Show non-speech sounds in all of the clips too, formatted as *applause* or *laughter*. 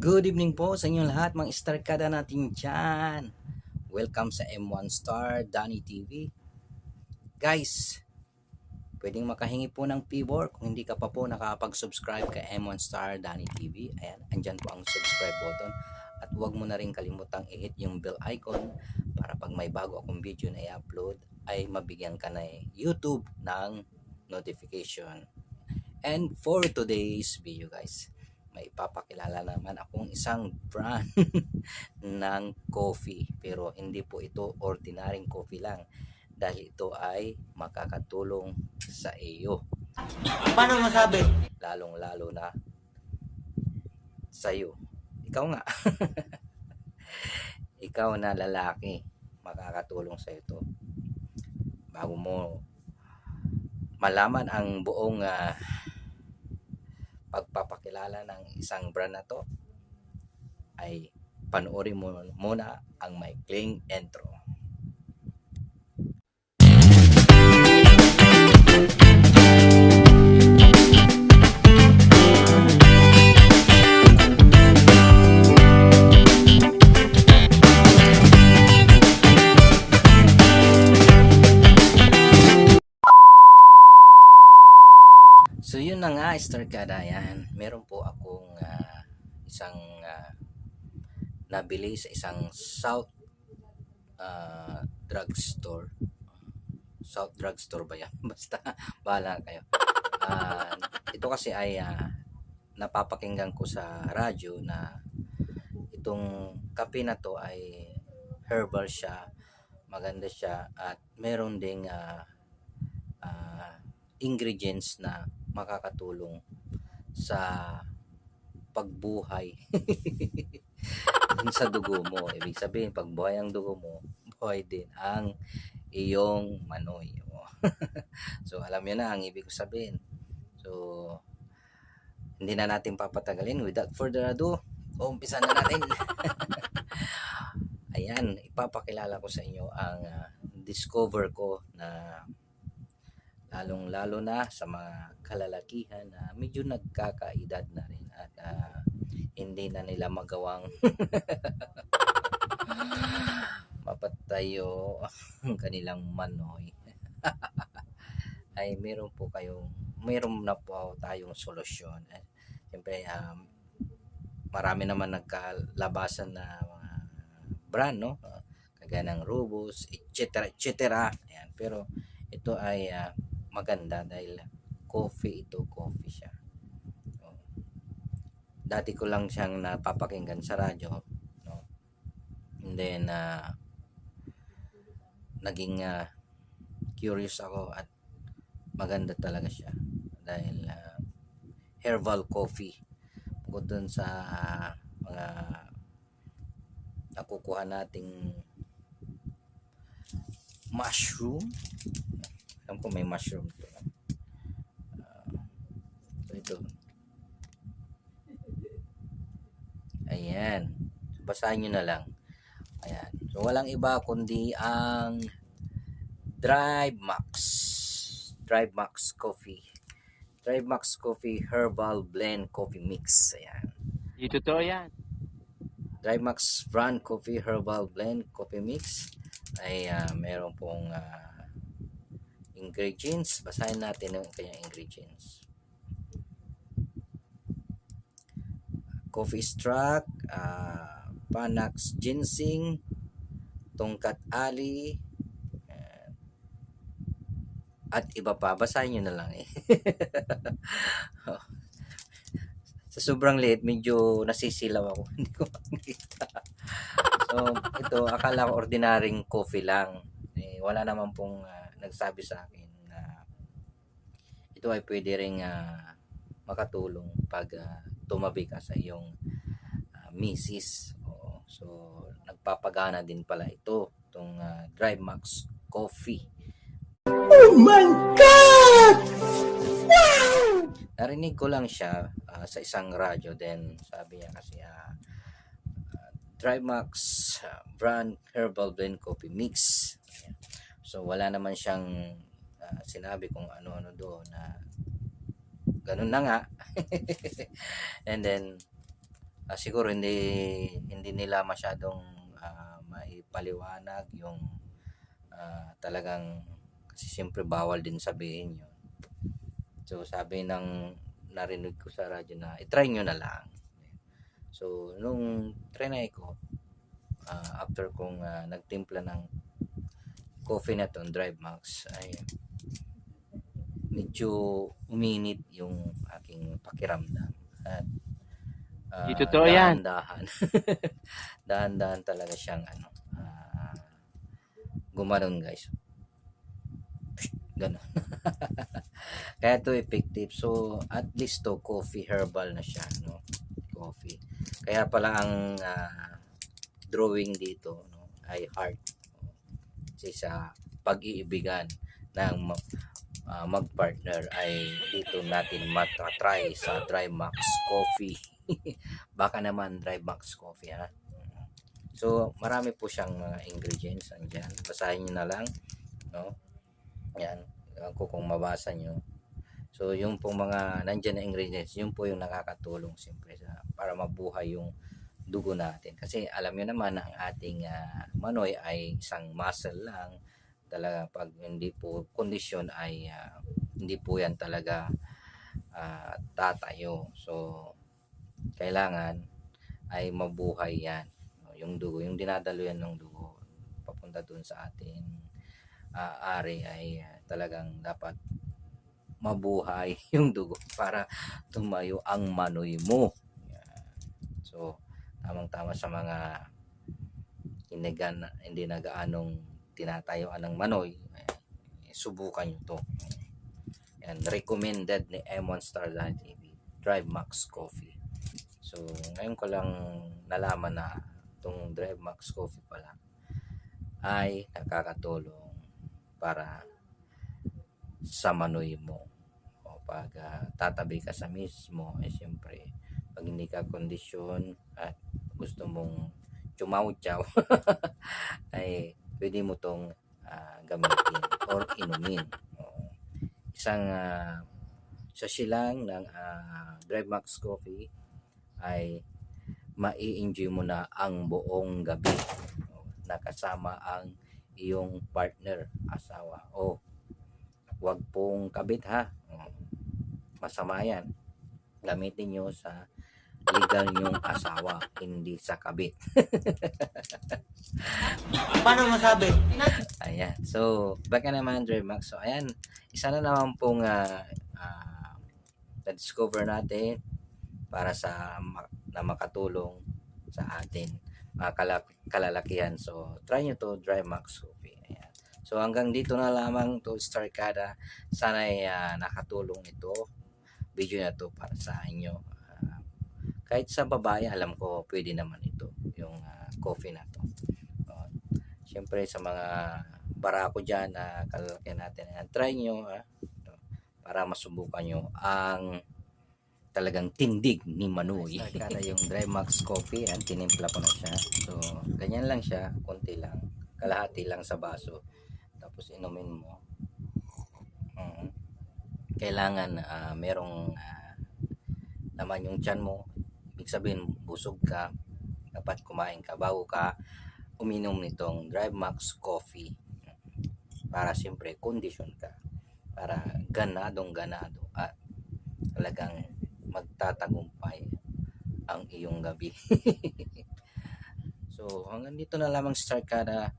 Good evening po sa inyong lahat mga starkada natin dyan. Welcome sa M1 Star Danny TV. Guys, pwedeng makahingi po ng pibor kung hindi ka pa po nakapag-subscribe kay M1 Star Danny TV. Ayan, andyan po ang subscribe button. At huwag mo na rin kalimutang i-hit yung bell icon para pag may bago akong video na i-upload ay mabigyan ka na YouTube ng notification. And for today's video guys, may ipapakilala naman akong isang brand *laughs* ng coffee. Pero hindi po ito ordinaryong coffee lang dahil ito ay makakatulong sa iyo. Paano masabi? Lalong lalo na sa iyo. Ikaw nga. *laughs* Ikaw na lalaki, makakatulong sa ito. Bago mo malaman ang buong ah, pagpapakilala ng isang brand na to ay panoorin mo muna ang maikling intro. So nga, Star Kadayan. Meron po akong ah, isang ah, nabili sa isang South ah, drugstore. South drugstore ba yan? *laughs* Basta, bahala kayo. Ah, ito kasi ay ah, napapakinggan ko sa radyo na itong kape na to ay herbal siya, maganda siya at meron ding ah, ah, ingredients na makakatulong sa pagbuhay *laughs* sa dugo mo. Ibig sabihin, pag buhay ang dugo mo, buhay din ang iyong manoy. *laughs* so, alam nyo na ang ibig ko sabihin. So, hindi na natin papatagalin. Without further ado, umpisa na natin. *laughs* Ayan, ipapakilala ko sa inyo ang ah, discover ko na lalong lalo na sa mga kalalakihan na medyo nagkakaedad na rin at ah, hindi na nila magawang *laughs* mapatayo ang kanilang manoy. *laughs* Ay meron po kayong meron na po tayong solusyon. Eh, siyempre um, marami naman nagkalabasan na mga brand no? Kagaya ng Rubus etc etc Ayan. pero ito ay ah, maganda dahil coffee ito coffee siya. So, dati ko lang siyang napapakinggan sa radyo no? And then ah, naging ah, curious ako at maganda talaga siya dahil ah, herbal coffee. Bukod dun sa ah, mga nakukuha nating mushroom alam ko may mushroom to. Ah, so ito. Ayan. So, basahin nyo na lang. Ayan. So walang iba kundi ang Drive Max. Drive Max Coffee. Drive Max Coffee Herbal Blend Coffee Mix. Ayan. Yung totoo yan. Drive Max Brand Coffee Herbal Blend Coffee Mix. Ay ah, meron pong ah, ingredients. Basahin natin ang kanyang ingredients. Coffee extract, ah, Panax ginseng, tongkat ali, eh, at iba pa. Basahin nyo na lang eh. *laughs* Sa sobrang liit, medyo nasisilaw ako. *laughs* Hindi ko makikita. So, ito, akala ko ordinaryong coffee lang. Eh, wala naman pong ah, nagsabi sa akin na ito ay pwede ring ah, makatulong pag ah, tumabi ka sa iyong ah, misis. Oo. So, nagpapagana din pala ito, itong ah, Drive Max Coffee. Oh my God! narinig ko lang siya ah, sa isang radyo then sabi niya kasi ah ah, Trimax ah, brand herbal blend coffee mix. So wala naman siyang ah, sinabi kung ano-ano doon na ganun na nga *laughs* and then ah, siguro hindi hindi nila masyadong ah, maipaliwanag yung ah, talagang kasi siyempre bawal din sabihin yun. So sabi ng narinig ko sa radyo na i-try nyo na lang. So nung trinay ko ah, after kong ah, nagtimpla ng coffee na to, Drive Max ay medyo uminit yung aking pakiramdam at ah, Di totoo yan. dahan-dahan *laughs* dahan-dahan talaga siyang ano ah, gumanon guys Ganon. *laughs* Kaya to effective. So, at least to coffee herbal na siya, no? Coffee. Kaya pala ang ah, drawing dito, no, ay heart. Sa pag-iibigan ng ah, mag-partner ay dito natin matry sa Dry Max Coffee. *laughs* Baka naman Dry Max Coffee, ha? So, marami po siyang mga ingredients andyan. Basahin nyo na lang, no? Yan, ko kung mabasa nyo. So, yung pong mga nandyan na ingredients, yun po yung nakakatulong siyempre sa, para mabuhay yung dugo natin. Kasi alam nyo naman ang ating ah, manoy ay isang muscle lang. Talaga pag hindi po kondisyon ay ah, hindi po yan talaga ah, tatayo. So, kailangan ay mabuhay yan. Yung dugo, yung dinadalo yan ng dugo papunta dun sa ating ah, ari ay ah, talagang dapat mabuhay *laughs* yung dugo para tumayo ang manoy mo. So, tamang-tama sa mga hindi, hindi na gaanong tinatayuan ng manoy, eh, subukan nyo to. Yan, recommended ni M1 Star TV, Drive Max Coffee. So, ngayon ko lang nalaman na itong Drive Max Coffee pala ay nakakatulong para sa manoy mo. O pag ah, tatabi ka sa mismo, ay siyempre, pag hindi ka kondisyon at gusto mong chumaw-chow, *laughs* ay pwede mo tong ah, gamitin or inumin. O, isang uh, sachet lang ng ah, Drive Max Coffee ay mai-enjoy mo na ang buong gabi nakasama ang iyong partner, asawa. O, wag pong kabit ha. O, masama yan. Gamitin nyo sa legal nyong asawa, hindi sa kabit. *laughs* Paano masabi? Ayan. So, back na naman, Dre Max. So, ayan. Isa na naman pong ah, ah, na-discover natin para sa ma- na makatulong sa atin mga kala- kalalakihan. So, try nyo to, Dry Max. Ayan. So, hanggang dito na lamang to, Starkada. Sana ay ah, nakatulong ito. Video na to para sa inyo. Ah, kahit sa babae, alam ko pwede naman ito. Yung ah, coffee na to. Oh, Siyempre, sa mga barako dyan na kalalakihan natin, ayan, try nyo ah, ito, para masubukan nyo ang talagang tindig ni Manoy. Kada *laughs* yung Dry Max Coffee, ang tinimpla ko na siya. So, ganyan lang siya, konti lang. Kalahati lang sa baso. Tapos inumin mo. Mm. Kailangan ah, merong ah, naman yung tiyan mo. Sabihin, busog ka. Dapat kumain ka bago ka uminom nitong Drive Max Coffee. Para siyempre, condition ka. Para ganadong ganado at talagang magtatagumpay ang iyong gabi. *laughs* so, hanggang dito na lamang Star Kada.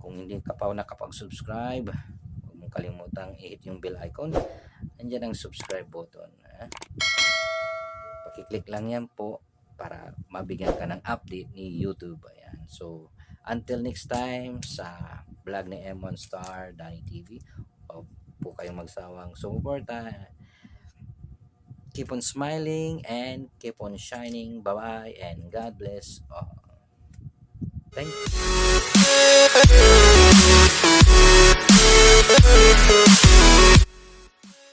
Kung hindi ka pa nakapag-subscribe, huwag mong kalimutang i-hit yung bell icon. Andiyan ang subscribe button. Ha? Pakiclick lang yan po para mabigyan ka ng update ni YouTube. Ayan. So, until next time sa vlog ni M1 Star, Danny TV, huwag po kayong magsawang sumuporta keep on smiling and keep on shining. Bye bye and God bless all. Thank you.